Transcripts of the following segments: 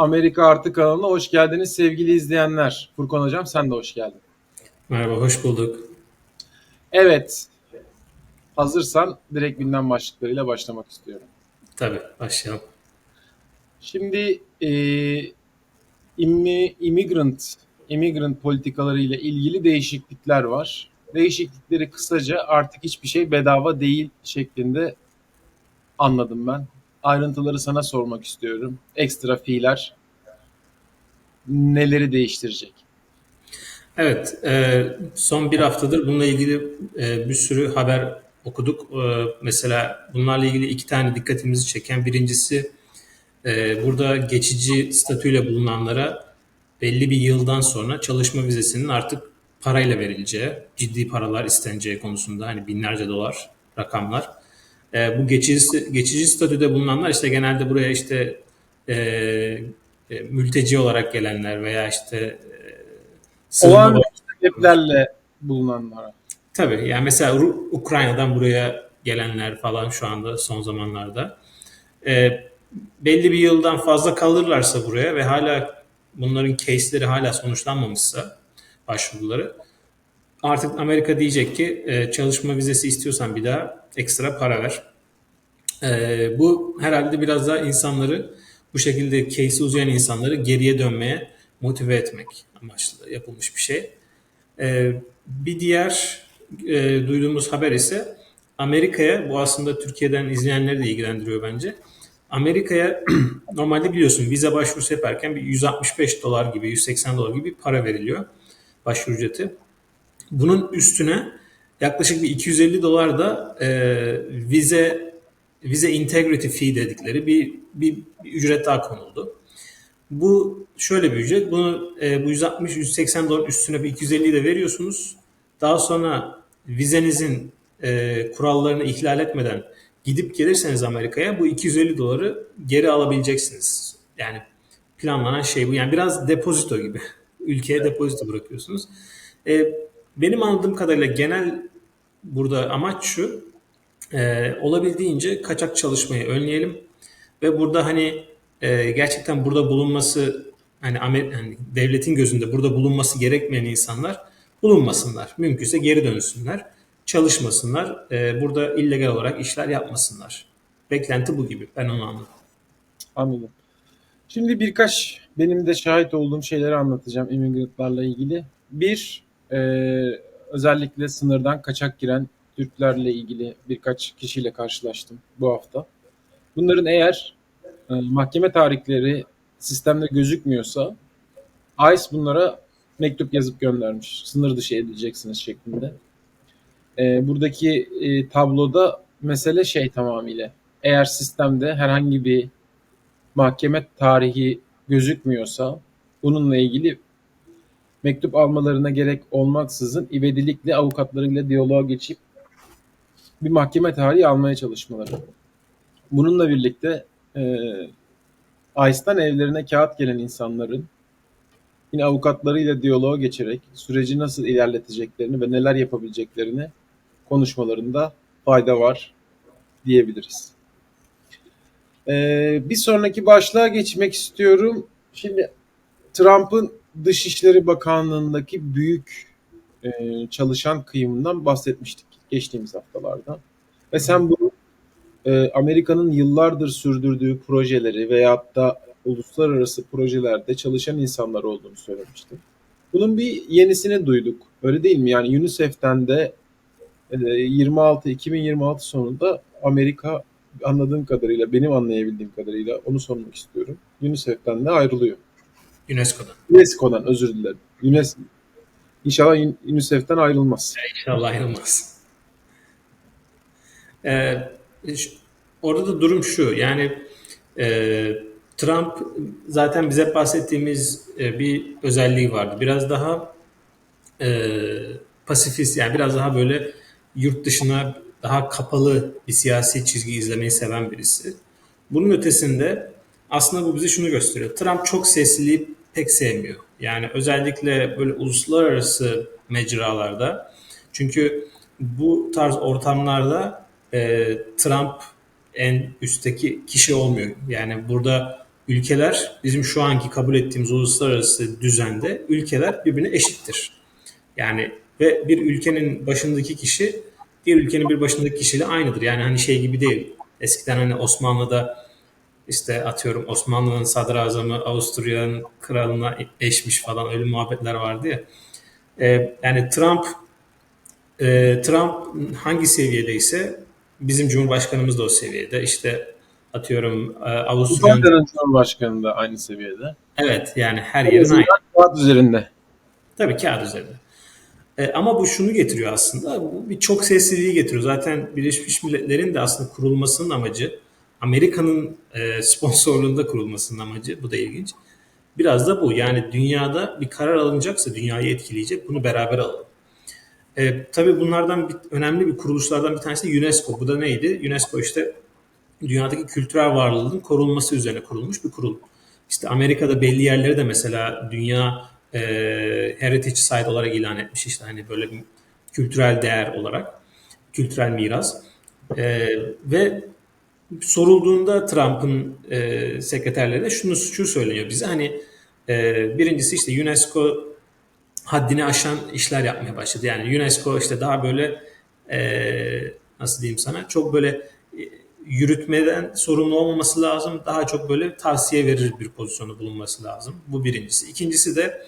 Amerika Artı kanalına hoş geldiniz sevgili izleyenler. Furkan Hocam sen de hoş geldin. Merhaba, hoş bulduk. Evet, hazırsan direkt gündem başlıklarıyla başlamak istiyorum. Tabii, başlayalım. Şimdi e, immi, immigrant, immigrant politikaları ile ilgili değişiklikler var. Değişiklikleri kısaca artık hiçbir şey bedava değil şeklinde anladım ben. Ayrıntıları sana sormak istiyorum. Ekstra fiiller neleri değiştirecek? Evet, e, son bir haftadır bununla ilgili e, bir sürü haber okuduk. E, mesela bunlarla ilgili iki tane dikkatimizi çeken. Birincisi burada geçici statüyle bulunanlara belli bir yıldan sonra çalışma vizesinin artık parayla verileceği, ciddi paralar isteneceği konusunda hani binlerce dolar rakamlar. E, bu geçici, geçici statüde bulunanlar işte genelde buraya işte e, e, mülteci olarak gelenler veya işte e, sığınma sebeplerle bulunanlara. Tabii yani mesela Ukrayna'dan buraya gelenler falan şu anda son zamanlarda e, belli bir yıldan fazla kalırlarsa buraya ve hala bunların case'leri hala sonuçlanmamışsa başvuruları artık Amerika diyecek ki e, çalışma vizesi istiyorsan bir daha ekstra para ver. E, bu herhalde biraz daha insanları bu şekilde case'i uzayan insanları geriye dönmeye motive etmek amaçlı yapılmış bir şey. Ee, bir diğer e, duyduğumuz haber ise Amerika'ya, bu aslında Türkiye'den izleyenleri de ilgilendiriyor bence. Amerika'ya normalde biliyorsun vize başvurusu yaparken bir 165 dolar gibi, 180 dolar gibi para veriliyor başvuru ücreti. Bunun üstüne yaklaşık bir 250 dolar da e, vize vize integrity fee dedikleri bir, bir, bir ücret daha konuldu. Bu şöyle bir ücret. Bunu e, bu 160-180 dolar üstüne bir 250 de veriyorsunuz. Daha sonra vizenizin e, kurallarını ihlal etmeden gidip gelirseniz Amerika'ya bu 250 doları geri alabileceksiniz. Yani planlanan şey bu. Yani biraz depozito gibi. Ülkeye depozito bırakıyorsunuz. E, benim anladığım kadarıyla genel burada amaç şu. E, olabildiğince kaçak çalışmayı önleyelim. Ve burada hani e, gerçekten burada bulunması hani, hani devletin gözünde burada bulunması gerekmeyen insanlar bulunmasınlar. Mümkünse geri dönsünler, çalışmasınlar, e, burada illegal olarak işler yapmasınlar. Beklenti bu gibi. Ben onu anladım. Anladım. Şimdi birkaç benim de şahit olduğum şeyleri anlatacağım immigrantlarla ilgili. Bir, e, özellikle sınırdan kaçak giren Türklerle ilgili birkaç kişiyle karşılaştım bu hafta. Bunların eğer e, mahkeme tarihleri sistemde gözükmüyorsa ICE bunlara mektup yazıp göndermiş. Sınır dışı edileceksiniz şeklinde. E, buradaki e, tabloda mesele şey tamamıyla. Eğer sistemde herhangi bir mahkeme tarihi gözükmüyorsa bununla ilgili mektup almalarına gerek olmaksızın ivedilikle avukatlarıyla diyaloğa geçip bir mahkeme tarihi almaya çalışmaları. Bununla birlikte e, ICE'dan evlerine kağıt gelen insanların yine avukatlarıyla diyaloğa geçerek süreci nasıl ilerleteceklerini ve neler yapabileceklerini konuşmalarında fayda var diyebiliriz. Ee, bir sonraki başlığa geçmek istiyorum. Şimdi Trump'ın Dışişleri Bakanlığı'ndaki büyük e, çalışan kıyımından bahsetmiştik geçtiğimiz haftalarda. Ve sen bu e, Amerika'nın yıllardır sürdürdüğü projeleri veyahut da uluslararası projelerde çalışan insanlar olduğunu söylemiştin. Bunun bir yenisini duyduk. Öyle değil mi? Yani UNICEF'ten de e, 26 2026 sonunda Amerika anladığım kadarıyla, benim anlayabildiğim kadarıyla onu sormak istiyorum. UNICEF'ten de ayrılıyor. UNESCO'dan. UNESCO'dan özür dilerim. UNESCO İnşallah UNICEF'ten ayrılmaz. İnşallah ayrılmaz. Ee, orada da durum şu. Yani e, Trump zaten bize bahsettiğimiz e, bir özelliği vardı. Biraz daha e, pasifist yani biraz daha böyle yurt dışına daha kapalı bir siyasi çizgi izlemeyi seven birisi. Bunun ötesinde aslında bu bize şunu gösteriyor. Trump çok sesliliği pek sevmiyor. Yani özellikle böyle uluslararası mecralarda. Çünkü bu tarz ortamlarda e, Trump en üstteki kişi olmuyor. Yani burada ülkeler bizim şu anki kabul ettiğimiz uluslararası düzende ülkeler birbirine eşittir. Yani ve bir ülkenin başındaki kişi diğer ülkenin bir başındaki kişiyle aynıdır. Yani hani şey gibi değil. Eskiden hani Osmanlı'da işte atıyorum Osmanlı'nın sadrazamı Avusturya'nın kralına eşmiş falan öyle muhabbetler vardı ya. Ee, yani Trump e, Trump hangi seviyedeyse bizim Cumhurbaşkanımız da o seviyede. İşte atıyorum e, Avusturya İtalya'nın Cumhurbaşkanı da aynı seviyede. evet yani her yerin aynı. kağıt üzerinde. Tabii kağıt üzerinde. E, ama bu şunu getiriyor aslında. Bu bir çok sesliliği getiriyor. Zaten Birleşmiş Milletler'in de aslında kurulmasının amacı Amerika'nın e, sponsorluğunda kurulmasının amacı. Bu da ilginç. Biraz da bu. Yani dünyada bir karar alınacaksa dünyayı etkileyecek. Bunu beraber alalım. E, tabii bunlardan bir, önemli bir kuruluşlardan bir tanesi UNESCO. Bu da neydi? UNESCO işte dünyadaki kültürel varlığın korunması üzerine kurulmuş bir kurul. İşte Amerika'da belli yerleri de mesela dünya e, heritage site olarak ilan etmiş. İşte hani böyle bir kültürel değer olarak, kültürel miras. E, ve sorulduğunda Trump'ın e, sekreterlerine şunu şu söyleniyor bize hani e, birincisi işte UNESCO haddini aşan işler yapmaya başladı. Yani UNESCO işte daha böyle e, nasıl diyeyim sana çok böyle e, yürütmeden sorumlu olmaması lazım. Daha çok böyle tavsiye verir bir pozisyonu bulunması lazım. Bu birincisi. İkincisi de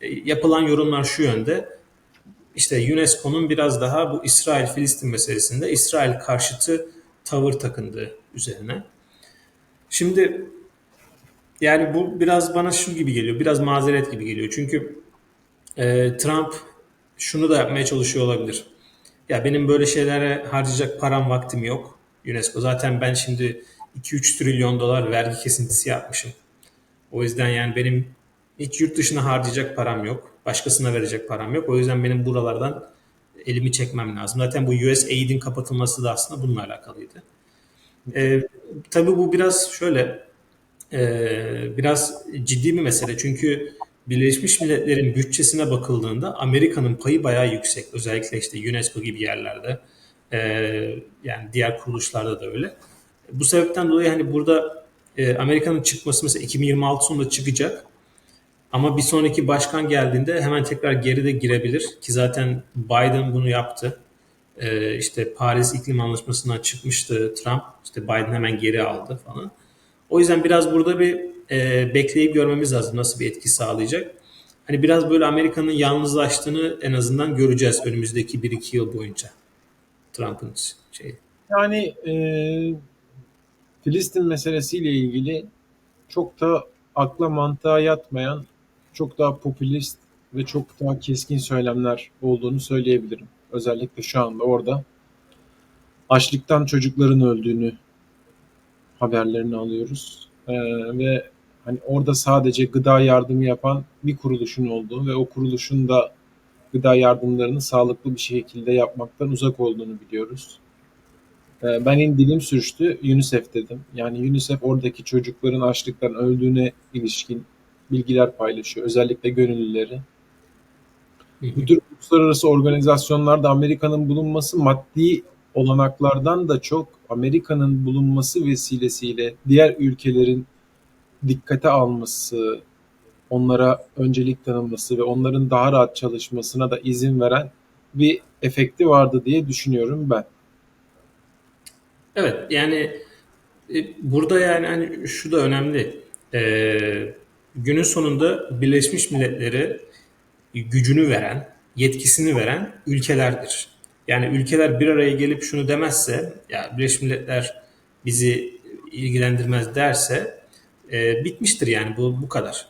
e, yapılan yorumlar şu yönde. İşte UNESCO'nun biraz daha bu İsrail-Filistin meselesinde İsrail karşıtı tavır takındığı üzerine. Şimdi yani bu biraz bana şu gibi geliyor. Biraz mazeret gibi geliyor. Çünkü e, Trump şunu da yapmaya çalışıyor olabilir. Ya benim böyle şeylere harcayacak param vaktim yok. UNESCO zaten ben şimdi 2-3 trilyon dolar vergi kesintisi yapmışım. O yüzden yani benim hiç yurt dışına harcayacak param yok. Başkasına verecek param yok. O yüzden benim buralardan elimi çekmem lazım. Zaten bu USAID'in kapatılması da aslında bununla alakalıydı. Ee, tabii bu biraz şöyle e, biraz ciddi bir mesele. Çünkü Birleşmiş Milletler'in bütçesine bakıldığında Amerika'nın payı bayağı yüksek. Özellikle işte UNESCO gibi yerlerde. Ee, yani diğer kuruluşlarda da öyle. Bu sebepten dolayı hani burada e, Amerika'nın çıkması mesela 2026 sonunda çıkacak. Ama bir sonraki başkan geldiğinde hemen tekrar geri de girebilir ki zaten Biden bunu yaptı. Ee, işte Paris İklim Anlaşması'ndan çıkmıştı Trump. İşte Biden hemen geri aldı falan. O yüzden biraz burada bir e, bekleyip görmemiz lazım nasıl bir etki sağlayacak. Hani biraz böyle Amerika'nın yalnızlaştığını en azından göreceğiz önümüzdeki 1-2 yıl boyunca. Trump'ın şey. Yani e, Filistin meselesiyle ilgili çok da akla mantığa yatmayan, çok daha popülist ve çok daha keskin söylemler olduğunu söyleyebilirim. Özellikle şu anda orada açlıktan çocukların öldüğünü haberlerini alıyoruz. Ee, ve hani orada sadece gıda yardımı yapan bir kuruluşun olduğu ve o kuruluşun da gıda yardımlarını sağlıklı bir şekilde yapmaktan uzak olduğunu biliyoruz. Ee, ben in dilim sürçtü, UNICEF dedim. Yani UNICEF oradaki çocukların açlıktan öldüğüne ilişkin bilgiler paylaşıyor. Özellikle gönüllüleri. Bu tür uluslararası organizasyonlarda Amerika'nın bulunması maddi olanaklardan da çok Amerika'nın bulunması vesilesiyle diğer ülkelerin dikkate alması, onlara öncelik tanınması ve onların daha rahat çalışmasına da izin veren bir efekti vardı diye düşünüyorum ben. Evet yani e, burada yani hani şu da önemli. Ee, günün sonunda Birleşmiş Milletler'e gücünü veren, yetkisini veren ülkelerdir. Yani ülkeler bir araya gelip şunu demezse, ya Birleşmiş Milletler bizi ilgilendirmez derse e, bitmiştir yani bu bu kadar.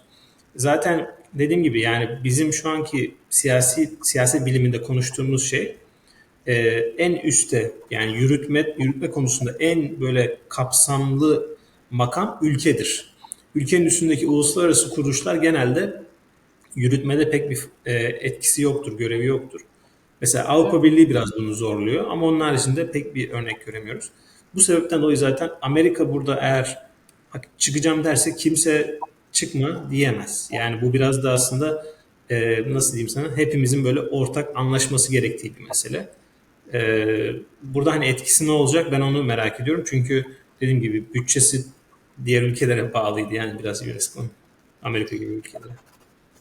Zaten dediğim gibi yani bizim şu anki siyasi siyaset biliminde konuştuğumuz şey e, en üstte yani yürütme yürütme konusunda en böyle kapsamlı makam ülkedir. Ülkenin üstündeki uluslararası kuruluşlar genelde yürütmede pek bir e, etkisi yoktur, görevi yoktur. Mesela Avrupa Birliği biraz bunu zorluyor ama onun haricinde pek bir örnek göremiyoruz. Bu sebepten dolayı zaten Amerika burada eğer çıkacağım derse kimse çıkma diyemez. Yani bu biraz da aslında e, nasıl diyeyim sana hepimizin böyle ortak anlaşması gerektiği bir mesele. E, burada hani etkisi ne olacak ben onu merak ediyorum. Çünkü dediğim gibi bütçesi diğer ülkelere bağlıydı yani biraz UNESCO'nun. Amerika gibi ülkelere.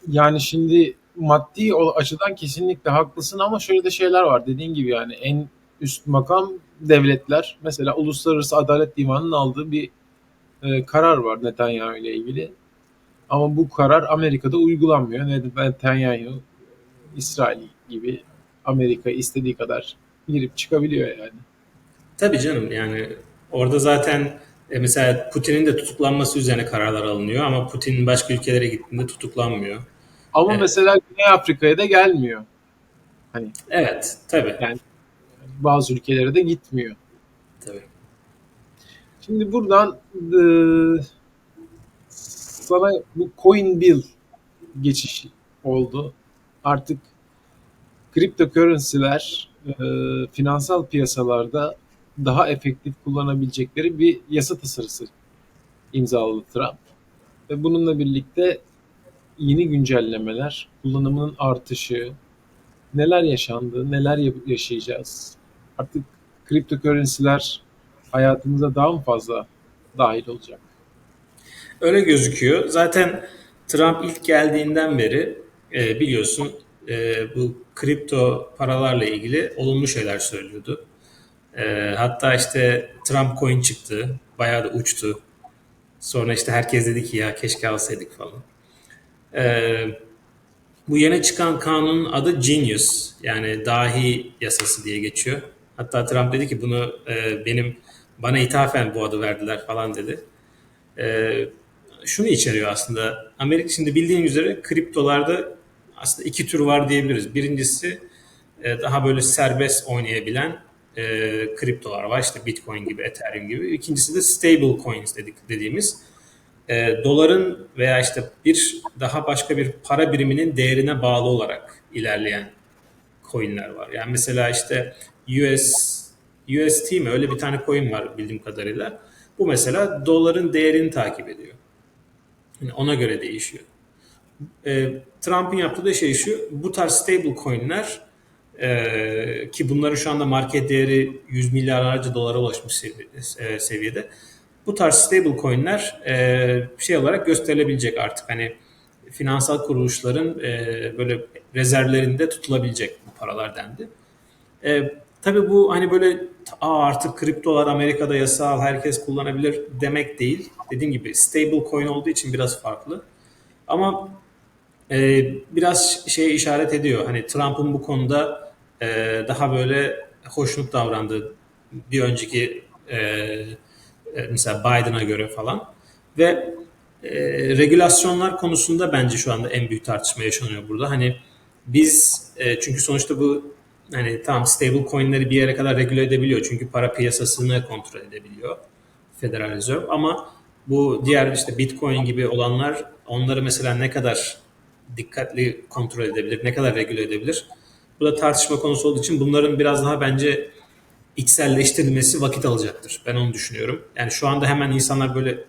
Yani şimdi maddi açıdan kesinlikle haklısın ama şöyle de şeyler var. Dediğin gibi yani en üst makam devletler. Mesela Uluslararası Adalet Divanı'nın aldığı bir e, karar var Netanyahu ile ilgili. Ama bu karar Amerika'da uygulanmıyor. Netanyahu İsrail gibi Amerika istediği kadar girip çıkabiliyor yani. Tabii canım yani orada zaten e, mesela Putin'in de tutuklanması üzerine kararlar alınıyor ama Putin başka ülkelere gittiğinde tutuklanmıyor. Ama Evet. mesela Güney Afrika'ya da gelmiyor. Hani Evet tabii. Yani bazı ülkelere de gitmiyor. tabii. Şimdi buradan e, sana bu coin bill geçişi oldu. Artık kriptokörünsiler e, finansal piyasalarda daha efektif kullanabilecekleri bir yasa tasarısı imzaladı Trump. Ve bununla birlikte yeni güncellemeler, kullanımının artışı, neler yaşandı, neler ya- yaşayacağız. Artık kriptokörünsiler hayatımıza daha mı fazla dahil olacak? Öyle gözüküyor. Zaten Trump ilk geldiğinden beri e, biliyorsun e, bu kripto paralarla ilgili olumlu şeyler söylüyordu. E, hatta işte Trump coin çıktı. Bayağı da uçtu. Sonra işte herkes dedi ki ya keşke alsaydık falan. E, bu yeni çıkan kanunun adı Genius. Yani dahi yasası diye geçiyor. Hatta Trump dedi ki bunu e, benim bana ithafen bu adı verdiler falan dedi. E, şunu içeriyor aslında. Amerika şimdi bildiğin üzere kriptolarda aslında iki tür var diyebiliriz. Birincisi e, daha böyle serbest oynayabilen e, kriptolar var. İşte Bitcoin gibi, Ethereum gibi. İkincisi de stable coins dedik, dediğimiz e, doların veya işte bir daha başka bir para biriminin değerine bağlı olarak ilerleyen coinler var. Yani mesela işte US UST mi öyle bir tane coin var bildiğim kadarıyla. Bu mesela doların değerini takip ediyor. Yani ona göre değişiyor. E, Trump'ın yaptığı da şey şu, bu tarz stable coinler e, ki bunların şu anda market değeri 100 milyarlarca dolara ulaşmış e, seviyede. Bu tarz stable coinler e, şey olarak gösterilebilecek artık hani finansal kuruluşların e, böyle rezervlerinde tutulabilecek bu paralar dendi. Tabii bu hani böyle Aa, artık kriptolar Amerika'da yasal herkes kullanabilir demek değil. Dediğim gibi stable coin olduğu için biraz farklı. Ama e, biraz şeye işaret ediyor. Hani Trump'ın bu konuda e, daha böyle hoşnut davrandığı bir önceki e, e, mesela Biden'a göre falan ve e, regülasyonlar konusunda bence şu anda en büyük tartışma yaşanıyor burada. Hani biz e, çünkü sonuçta bu hani tamam stable coin'leri bir yere kadar regüle edebiliyor. Çünkü para piyasasını kontrol edebiliyor Federal Reserve ama bu diğer işte Bitcoin gibi olanlar onları mesela ne kadar dikkatli kontrol edebilir, ne kadar regüle edebilir? Bu da tartışma konusu olduğu için bunların biraz daha bence içselleştirilmesi vakit alacaktır. Ben onu düşünüyorum. Yani şu anda hemen insanlar böyle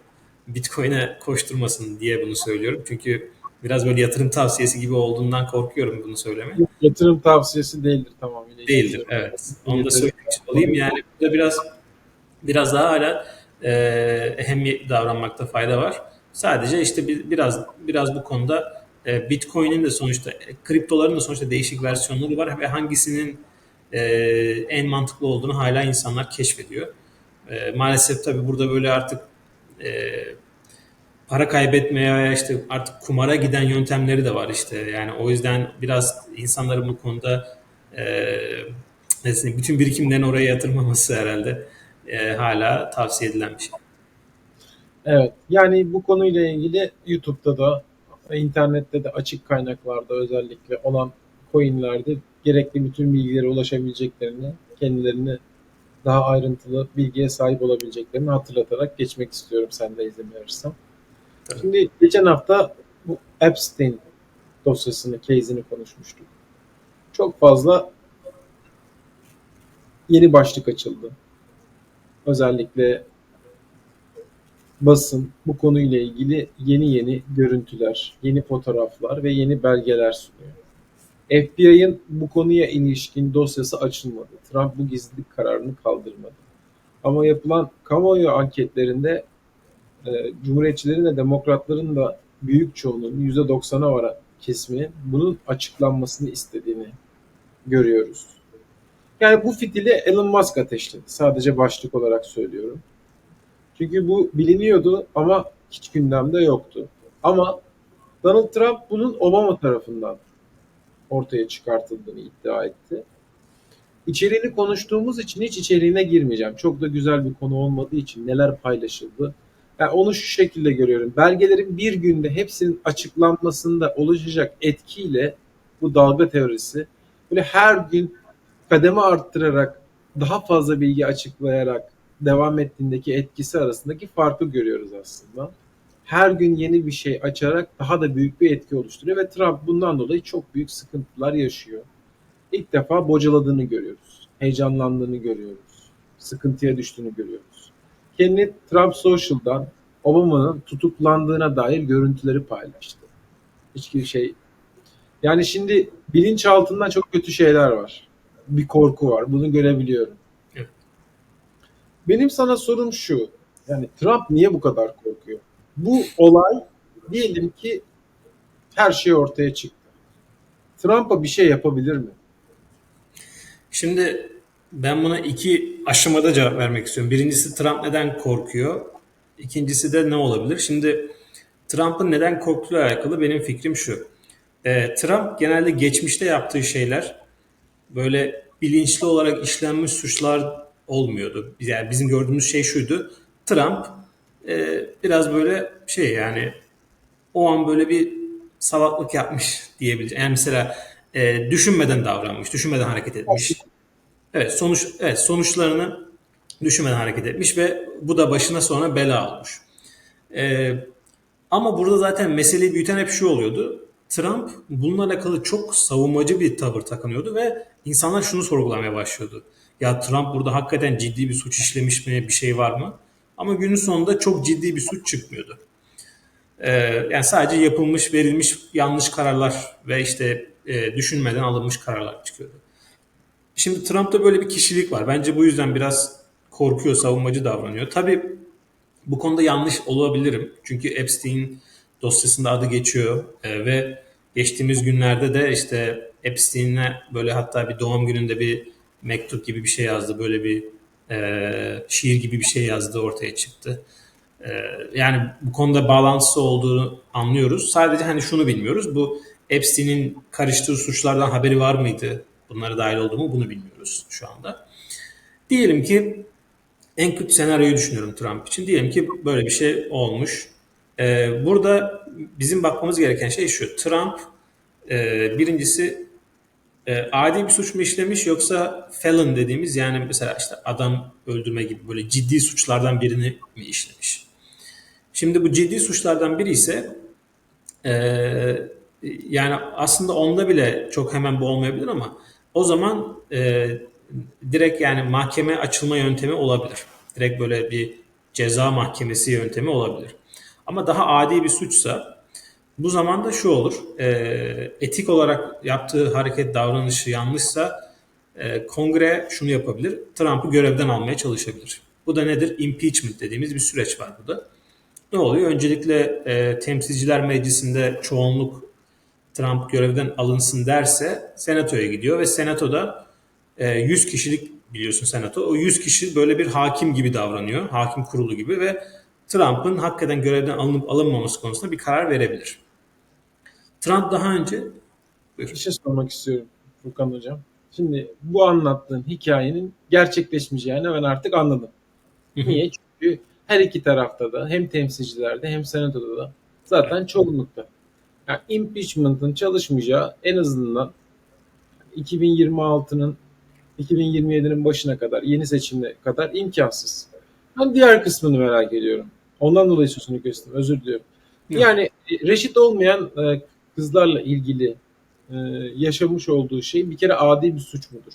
Bitcoin'e koşturmasın diye bunu söylüyorum. Çünkü biraz böyle yatırım tavsiyesi gibi olduğundan korkuyorum bunu söylemeye. Yatırım tavsiyesi değildir tamamıyla. Değildir, evet. Onu da söylemiş olayım. Yani burada biraz biraz daha hala e, ehemmiyetli davranmakta fayda var. Sadece işte bir, biraz biraz bu konuda e, Bitcoin'in de sonuçta e, kriptoların da sonuçta değişik versiyonları var ve hangisinin e, en mantıklı olduğunu hala insanlar keşfediyor. Maalesef tabii burada böyle artık para kaybetmeye veya işte artık kumara giden yöntemleri de var işte. Yani o yüzden biraz insanların bu konuda bütün birikimlerini oraya yatırmaması herhalde hala tavsiye edilen bir şey. Evet. Yani bu konuyla ilgili YouTube'da da internette de açık kaynaklarda özellikle olan coinlerde gerekli bütün bilgilere ulaşabileceklerini, kendilerini daha ayrıntılı bilgiye sahip olabileceklerini hatırlatarak geçmek istiyorum sen de izin verirsen. Tabii. Şimdi geçen hafta bu Epstein dosyasını, case'ini konuşmuştuk. Çok fazla yeni başlık açıldı. Özellikle basın bu konuyla ilgili yeni yeni görüntüler, yeni fotoğraflar ve yeni belgeler sunuyor. FBI'ın bu konuya ilişkin dosyası açılmadı. Trump bu gizlilik kararını kaldırmadı. Ama yapılan kamuoyu anketlerinde e, Cumhuriyetçilerin de Demokratların da büyük çoğunluğunun %90'a varan kesimi bunun açıklanmasını istediğini görüyoruz. Yani bu fitili Elon Musk ateşledi. Sadece başlık olarak söylüyorum. Çünkü bu biliniyordu ama hiç gündemde yoktu. Ama Donald Trump bunun Obama tarafından ortaya çıkartıldığını iddia etti. İçeriğini konuştuğumuz için hiç içeriğine girmeyeceğim. Çok da güzel bir konu olmadığı için neler paylaşıldı. Yani onu şu şekilde görüyorum. Belgelerin bir günde hepsinin açıklanmasında oluşacak etkiyle bu dalga teorisi böyle her gün kademe arttırarak daha fazla bilgi açıklayarak devam ettiğindeki etkisi arasındaki farkı görüyoruz aslında. Her gün yeni bir şey açarak daha da büyük bir etki oluşturuyor ve Trump bundan dolayı çok büyük sıkıntılar yaşıyor. İlk defa bocaladığını görüyoruz. Heyecanlandığını görüyoruz. Sıkıntıya düştüğünü görüyoruz. Kendi Trump Social'dan Obama'nın tutuklandığına dair görüntüleri paylaştı. Hiçbir şey. Yani şimdi bilinçaltından çok kötü şeyler var. Bir korku var. Bunu görebiliyorum. Benim sana sorum şu. Yani Trump niye bu kadar korkuyor? Bu olay diyelim ki her şey ortaya çıktı. Trump'a bir şey yapabilir mi? Şimdi ben buna iki aşamada cevap vermek istiyorum. Birincisi Trump neden korkuyor? İkincisi de ne olabilir? Şimdi Trump'ın neden korktuğuyla alakalı benim fikrim şu. Ee, Trump genelde geçmişte yaptığı şeyler böyle bilinçli olarak işlenmiş suçlar olmuyordu. Yani bizim gördüğümüz şey şuydu. Trump e, biraz böyle şey yani o an böyle bir salaklık yapmış diyebileceğim. Yani mesela e, düşünmeden davranmış, düşünmeden hareket etmiş. Evet, sonuç evet sonuçlarını düşünmeden hareket etmiş ve bu da başına sonra bela olmuş. Ee, ama burada zaten meseleyi büyüten hep şu oluyordu. Trump bununla alakalı çok savunmacı bir tavır takınıyordu ve insanlar şunu sorgulamaya başlıyordu. Ya Trump burada hakikaten ciddi bir suç işlemiş mi, bir şey var mı? Ama günün sonunda çok ciddi bir suç çıkmıyordu. Ee, yani sadece yapılmış, verilmiş yanlış kararlar ve işte e, düşünmeden alınmış kararlar çıkıyordu. Şimdi Trump'ta böyle bir kişilik var. Bence bu yüzden biraz korkuyor, savunmacı davranıyor. Tabii bu konuda yanlış olabilirim. Çünkü Epstein dosyasında adı geçiyor e, ve geçtiğimiz günlerde de işte Epstein'e böyle hatta bir doğum gününde bir mektup gibi bir şey yazdı. Böyle bir e, şiir gibi bir şey yazdı ortaya çıktı. E, yani bu konuda bağlantısı olduğunu anlıyoruz. Sadece hani şunu bilmiyoruz. Bu Epstein'in karıştığı suçlardan haberi var mıydı? Bunlara dahil oldu mu bunu bilmiyoruz şu anda. Diyelim ki en kötü senaryoyu düşünüyorum Trump için. Diyelim ki böyle bir şey olmuş. Ee, burada bizim bakmamız gereken şey şu. Trump e, birincisi e, adi bir suç mu işlemiş yoksa felon dediğimiz yani mesela işte adam öldürme gibi böyle ciddi suçlardan birini mi işlemiş? Şimdi bu ciddi suçlardan biri ise e, yani aslında onda bile çok hemen bu olmayabilir ama o zaman e, direkt yani mahkeme açılma yöntemi olabilir. Direkt böyle bir ceza mahkemesi yöntemi olabilir. Ama daha adi bir suçsa bu zaman da şu olur. E, etik olarak yaptığı hareket davranışı yanlışsa e, kongre şunu yapabilir. Trump'ı görevden almaya çalışabilir. Bu da nedir? Impeachment dediğimiz bir süreç var burada. Ne oluyor? Öncelikle e, temsilciler meclisinde çoğunluk Trump görevden alınsın derse senatoya gidiyor ve senatoda e, 100 kişilik biliyorsun senato. O 100 kişi böyle bir hakim gibi davranıyor. Hakim kurulu gibi ve Trump'ın hakikaten görevden alınıp alınmaması konusunda bir karar verebilir. Trump daha önce Bir şey sormak istiyorum Furkan Hocam. Şimdi bu anlattığın hikayenin gerçekleşmeyeceğini ben artık anladım. Niye? Çünkü her iki tarafta da hem temsilcilerde hem senatoda da zaten çoğunlukta. Yani impeachment'ın çalışmayacağı en azından 2026'nın 2027'nin başına kadar, yeni seçimle kadar imkansız. Ben diğer kısmını merak ediyorum. Ondan dolayı sözünü kestim. Özür diliyorum. Yani e, reşit olmayan e, kızlarla ilgili e, yaşamış olduğu şey bir kere adi bir suç mudur?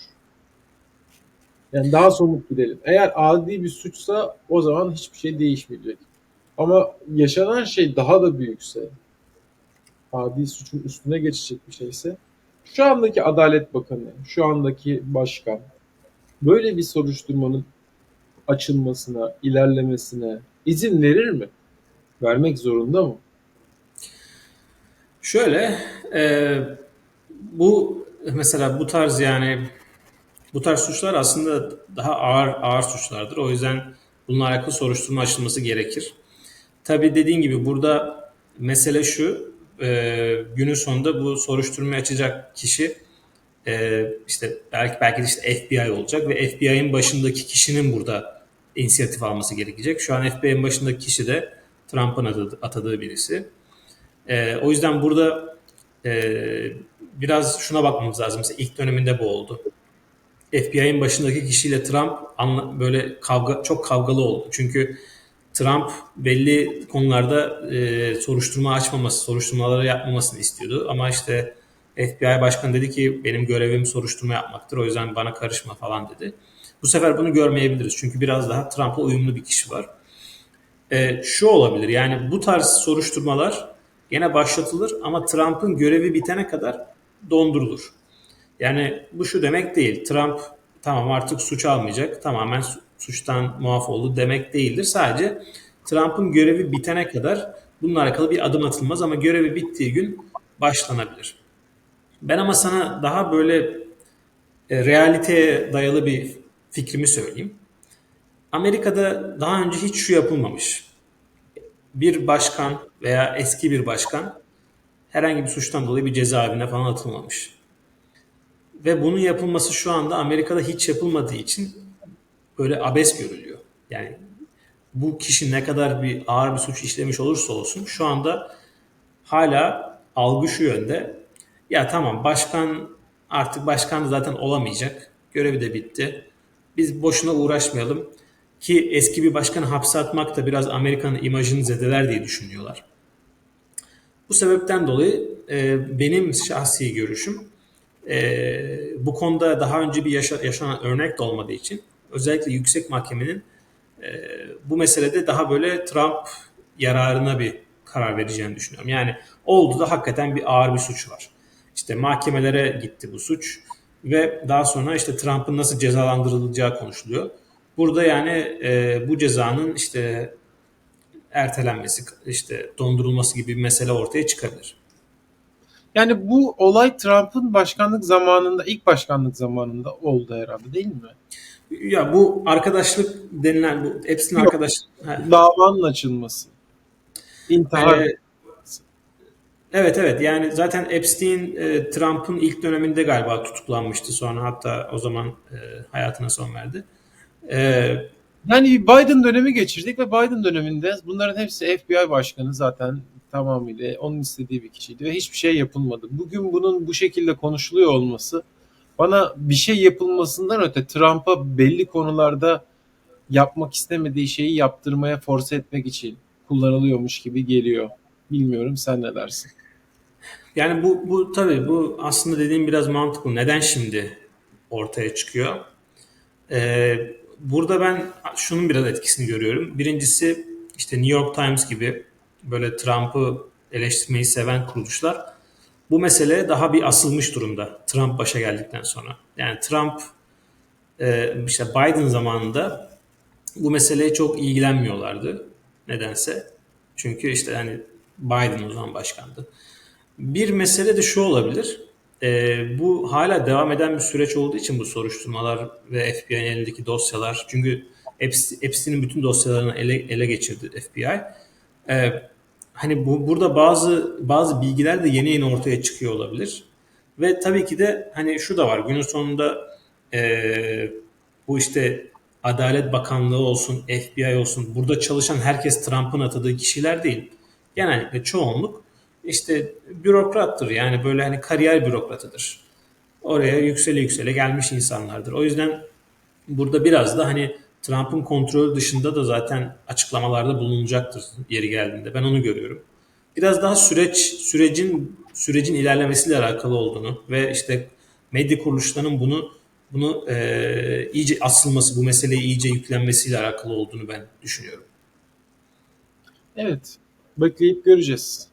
Yani daha somut gidelim. Eğer adi bir suçsa o zaman hiçbir şey değişmeyecek. Ama yaşanan şey daha da büyükse, adi suçun üstüne geçecek bir şeyse, şu andaki Adalet Bakanı, şu andaki başkan böyle bir soruşturmanın açılmasına, ilerlemesine izin verir mi? Vermek zorunda mı? Şöyle, e, bu mesela bu tarz yani bu tarz suçlar aslında daha ağır ağır suçlardır. O yüzden bununla alakalı soruşturma açılması gerekir. Tabii dediğin gibi burada mesele şu, e, günün sonunda bu soruşturmayı açacak kişi e, işte belki belki de işte FBI olacak ve FBI'nin başındaki kişinin burada inisiyatif alması gerekecek. Şu an FBI'nin başındaki kişi de Trump'ın atadığı birisi. E, o yüzden burada e, biraz şuna bakmamız lazım. Mesela ilk döneminde bu oldu. FBI'nin başındaki kişiyle Trump anla, böyle kavga çok kavgalı oldu. Çünkü Trump belli konularda e, soruşturma açmaması, soruşturmaları yapmamasını istiyordu. Ama işte FBI başkanı dedi ki benim görevim soruşturma yapmaktır. O yüzden bana karışma falan dedi. Bu sefer bunu görmeyebiliriz. Çünkü biraz daha Trump'a uyumlu bir kişi var. E, şu olabilir yani bu tarz soruşturmalar gene başlatılır ama Trump'ın görevi bitene kadar dondurulur. Yani bu şu demek değil. Trump tamam artık suç almayacak. Tamamen su- suçtan muaf oldu demek değildir. Sadece Trump'ın görevi bitene kadar bununla alakalı bir adım atılmaz ama görevi bittiği gün başlanabilir. Ben ama sana daha böyle e, realiteye dayalı bir fikrimi söyleyeyim. Amerika'da daha önce hiç şu yapılmamış. Bir başkan veya eski bir başkan herhangi bir suçtan dolayı bir cezaevine falan atılmamış. Ve bunun yapılması şu anda Amerika'da hiç yapılmadığı için böyle abes görülüyor. Yani bu kişi ne kadar bir ağır bir suç işlemiş olursa olsun şu anda hala algı şu yönde. Ya tamam başkan artık başkan zaten olamayacak. Görevi de bitti. Biz boşuna uğraşmayalım. Ki eski bir başkanı hapse atmak da biraz Amerika'nın imajını zedeler diye düşünüyorlar. Bu sebepten dolayı e, benim şahsi görüşüm e, bu konuda daha önce bir yaşa- yaşanan örnek de olmadığı için özellikle yüksek mahkemenin e, bu meselede daha böyle Trump yararına bir karar vereceğini düşünüyorum. Yani oldu da hakikaten bir ağır bir suç var. İşte mahkemelere gitti bu suç ve daha sonra işte Trump'ın nasıl cezalandırılacağı konuşuluyor. Burada yani e, bu cezanın işte ertelenmesi, işte dondurulması gibi bir mesele ortaya çıkabilir. Yani bu olay Trump'ın başkanlık zamanında, ilk başkanlık zamanında oldu herhalde değil mi? Ya bu arkadaşlık denilen bu arkadaşlık Ha, Davanın açılması. İntihar. e, evet evet yani zaten Epstein e, Trump'ın ilk döneminde galiba tutuklanmıştı sonra hatta o zaman e, hayatına son verdi. E, Yani Biden dönemi geçirdik ve Biden döneminde bunların hepsi FBI başkanı zaten tamamıyla onun istediği bir kişiydi ve hiçbir şey yapılmadı. Bugün bunun bu şekilde konuşuluyor olması bana bir şey yapılmasından öte Trump'a belli konularda yapmak istemediği şeyi yaptırmaya force etmek için kullanılıyormuş gibi geliyor. Bilmiyorum sen ne dersin? yani bu bu tabii bu aslında dediğim biraz mantıklı. Neden şimdi ortaya çıkıyor? E, burada ben şunun biraz etkisini görüyorum. Birincisi işte New York Times gibi böyle Trump'ı eleştirmeyi seven kuruluşlar bu mesele daha bir asılmış durumda Trump başa geldikten sonra. Yani Trump e, işte Biden zamanında bu meseleye çok ilgilenmiyorlardı nedense. Çünkü işte hani Biden o zaman başkandı. Bir mesele de şu olabilir. E, bu hala devam eden bir süreç olduğu için bu soruşturmalar ve FBI'nin elindeki dosyalar. Çünkü Epst- Epstein'in bütün dosyalarını ele, ele geçirdi FBI. E, hani bu burada bazı bazı bilgiler de yeni yeni ortaya çıkıyor olabilir. Ve tabii ki de hani şu da var. Günün sonunda e, bu işte Adalet Bakanlığı olsun, FBI olsun burada çalışan herkes Trump'ın atadığı kişiler değil. Genellikle çoğunluk işte bürokrattır. Yani böyle hani kariyer bürokratıdır. Oraya yüksele yüksele gelmiş insanlardır. O yüzden burada biraz da hani Trump'ın kontrolü dışında da zaten açıklamalarda bulunacaktır yeri geldiğinde. Ben onu görüyorum. Biraz daha süreç sürecin sürecin ilerlemesiyle alakalı olduğunu ve işte medya kuruluşlarının bunu bunu e, iyice asılması, bu meseleye iyice yüklenmesiyle alakalı olduğunu ben düşünüyorum. Evet. Bekleyip göreceğiz.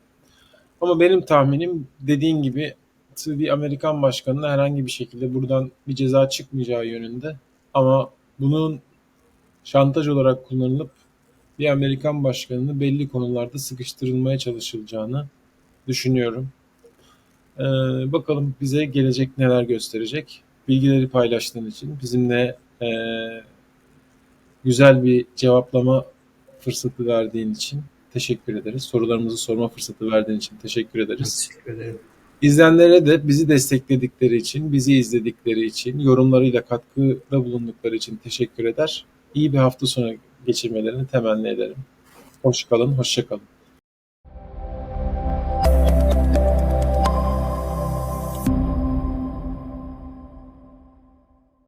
Ama benim tahminim dediğin gibi bir Amerikan başkanına herhangi bir şekilde buradan bir ceza çıkmayacağı yönünde. Ama bunun şantaj olarak kullanılıp bir Amerikan başkanını belli konularda sıkıştırılmaya çalışılacağını düşünüyorum. Ee, bakalım bize gelecek neler gösterecek. Bilgileri paylaştığın için bizimle e, güzel bir cevaplama fırsatı verdiğin için teşekkür ederiz. Sorularımızı sorma fırsatı verdiğin için teşekkür ederiz. Teşekkür ederim. İzleyenlere de bizi destekledikleri için, bizi izledikleri için, yorumlarıyla katkıda bulundukları için teşekkür eder. İyi bir hafta sonu geçirmelerini temenni ederim. Hoş kalın, hoşça kalın.